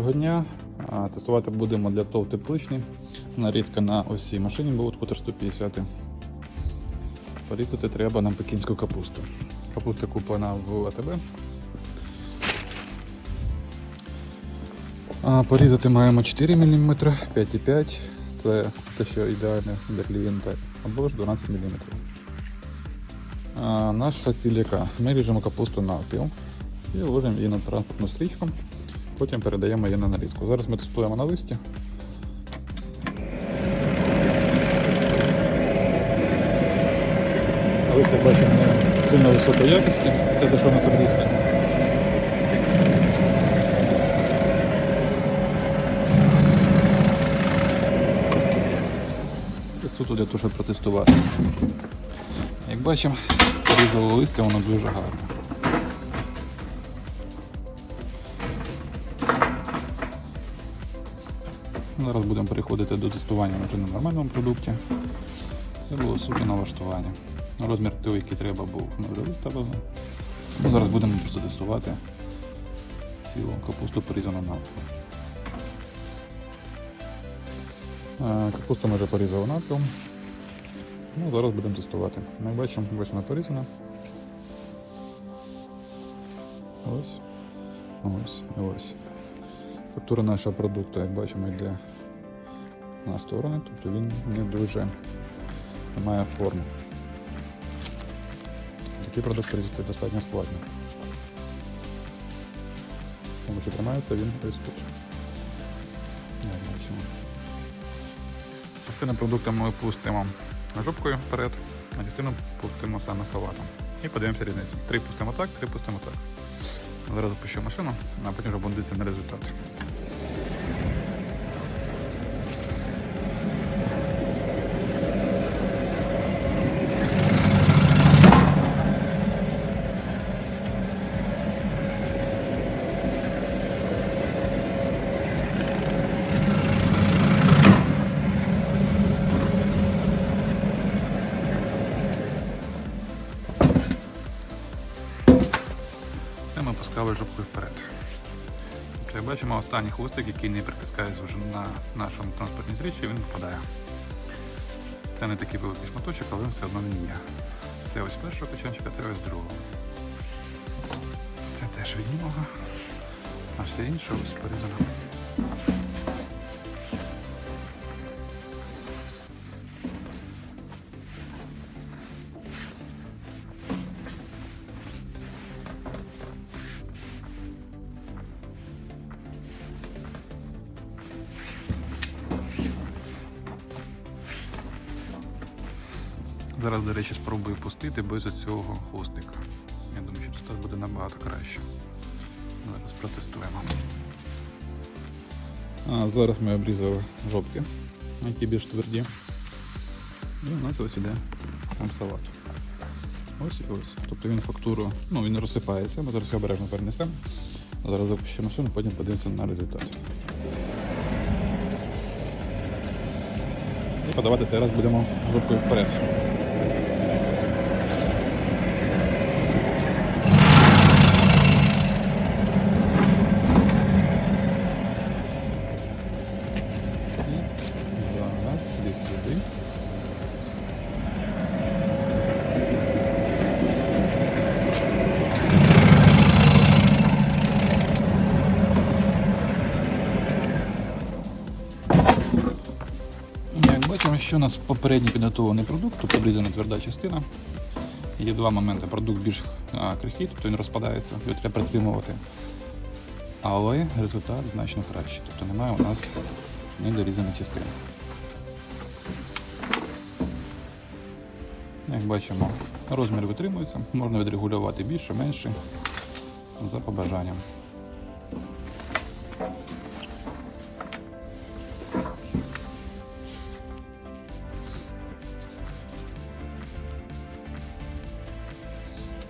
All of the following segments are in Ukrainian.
Доброго дня. Тестувати будемо для ТОВ тепличні. Нарізка на ось машині буде хутор 150. Порізати треба нам пекінську капусту. Капуста куплена в АТБ. Порізати маємо 4 мм, 5,5 це те, що ідеальне для клієнта, або ж 12 мм. Наша ціль яка? Ми ріжемо капусту на піл і ложимо її на транспортну стрічку. Потім передаємо її на нарізку. Зараз ми тестуємо на листі. На листі бачимо не сильно високої якості, те, що у нас обрізки. Це суто для того, щоб протестувати. Як бачимо, порізало листя, воно дуже гарне. Зараз будемо переходити до тестування вже на нормальному продукті. Це було суто налаштування. Розмір той, який треба був, ми вже виставили. Ну, зараз будемо просто тестувати цілу капусту порізану навпіл. Е, Капусту ми вже порізали навпіл. Ну, зараз будемо тестувати. Ми бачимо, ось вона порізана. Ось. Ось. Ось. Фактура нашого продукту, як бачимо, йде на сторони, тобто він не дуже має форму. Такий продукт порізати достатньо складно. Тому що тримається він бачимо. Частину продукту ми пустимо жопкою вперед, а частину пустимо саме салатом. І подивимося різницю. Три пустимо так, три пустимо так. Зараз запущу машину, а потім вже будемо дивитися на результат. І жопкою вперед. Тобто, як бачимо, останній хвостик, який не притискається вже на нашому транспортній зріччі, він випадає. Це не такий великий шматочок, але він все одно він є. Це ось першого печанчика, це ось другого. Це теж від нього, а все інше ось порізано. Зараз, до речі, спробую пустити без цього хвостика. Я думаю, що це буде набагато краще. Зараз протестуємо. А, зараз ми обрізали жопки, які більш тверді. І у нас ось іде сам салат. Ось і ось. Тобто він фактуру, ну він розсипається, ми зараз його обережно перенесемо. Зараз запущу машину, потім подивимося на результат. І подавати цей раз будемо жопкою вперед. Як бачимо, що у нас попередній підготовлений продукт, тут обрізана тверда частина. Є два моменти. Продукт більш крихкий, тобто він розпадається, його треба притримувати. Але результат значно кращий. Тобто немає у нас недорізаних частин. Як бачимо, розмір витримується, можна відрегулювати більше, менше за побажанням.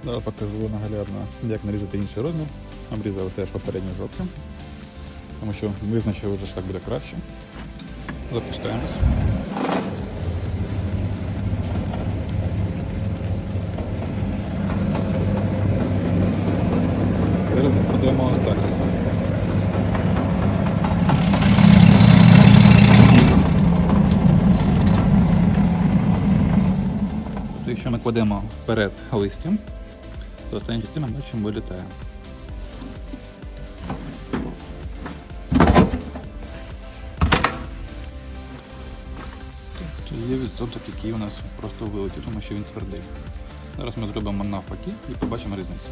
Ну, Давай покажу наглядно, як нарізати інший розмір. Обрізали теж попередні жопки, тому що визначили вже, що так буде краще. Запускаємось. Зараз будемо так. Тобто, якщо ми кладемо вперед листям, то остання частина бачимо вилітає. Є відсоток, який у нас просто вилетів, тому що він твердий. Зараз ми зробимо навпаки і побачимо різницю.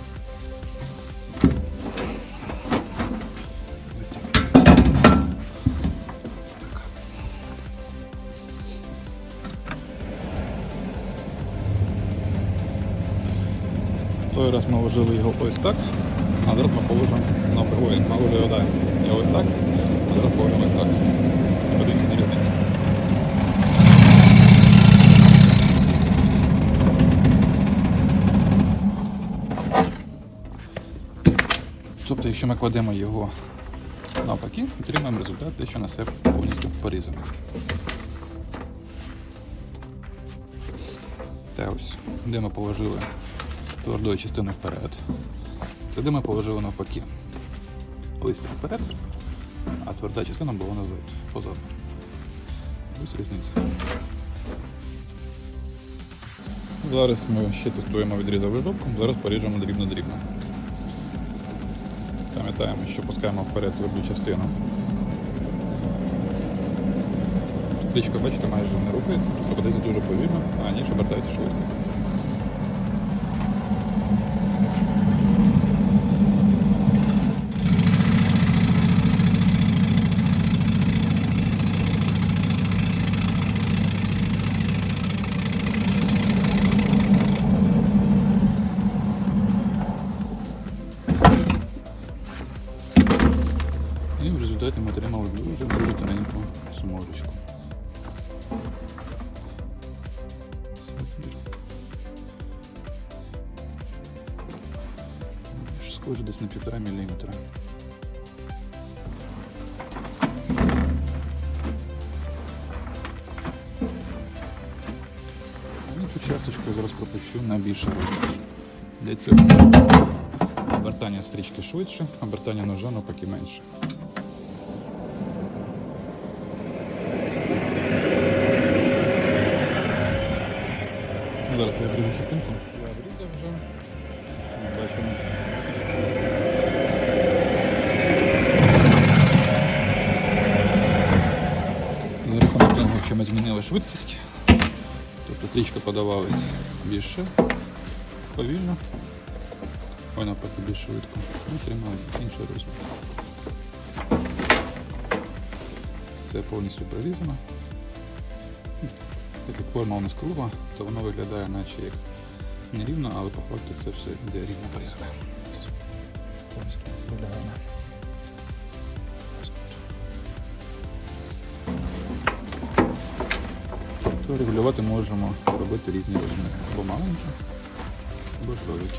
Той раз ми вложили його ось так, а зараз ми положимо на Ой, ми вложили його, да, ось так, а зараз положимо ось так. І подивимося на різницю. Тобто, якщо ми кладемо його навпаки, отримаємо результат, те, що на себе повністю порізано. Та ось, де ми положили твердою частиною вперед. Ми положили навпаки. Листя вперед, а тверда частина була назад, позаду. Ось різниця. Зараз ми ще тестуємо відрізовий жопку, зараз поріжемо дрібно-дрібно. Пам'ятаємо, що пускаємо вперед тверду частину. Стрічка, бачите, майже не рухається, обертається дуже повільно, а ніж обертається швидко. Схоже десь на півтора міліметра. Ну, цю часточку я зараз пропущу на більше руку. Для цього обертання стрічки швидше, обертання ножа навпаки менше. Зараз я обріжу частинку. Я обрізав вже. Ми бачимо. За рахунок того, що ми змінили швидкість, тобто стрічка подавалась більше повільно, ой навпаки більш швидко, і отримали інший розмір. Все повністю прорізано. Так як форма у нас кругла, то воно виглядає наче як нерівно, але по факту це все йде рівно порізане. Повністю виглядає регулювати можемо робити різні розміри. Або маленькі, або ж великі.